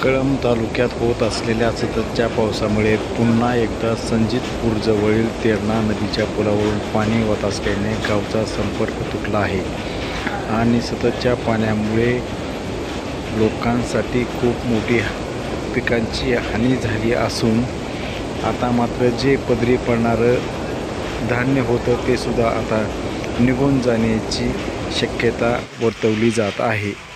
कळंब तालुक्यात होत असलेल्या सततच्या पावसामुळे पुन्हा एकदा संजितपूरजवळील तेरणा नदीच्या पुलावरून पाणी होत असल्याने गावचा संपर्क तुटला आहे. आणि सततच्या पाण्यामुळे लोकांसाठी खूप मोठी पिकांची हानी झाली असून आता मात्र जे पदरी पडणारं धान्य होतं ते सुद्धा आता निघून जाण्याची शक्यता वर्तवली जात आहे.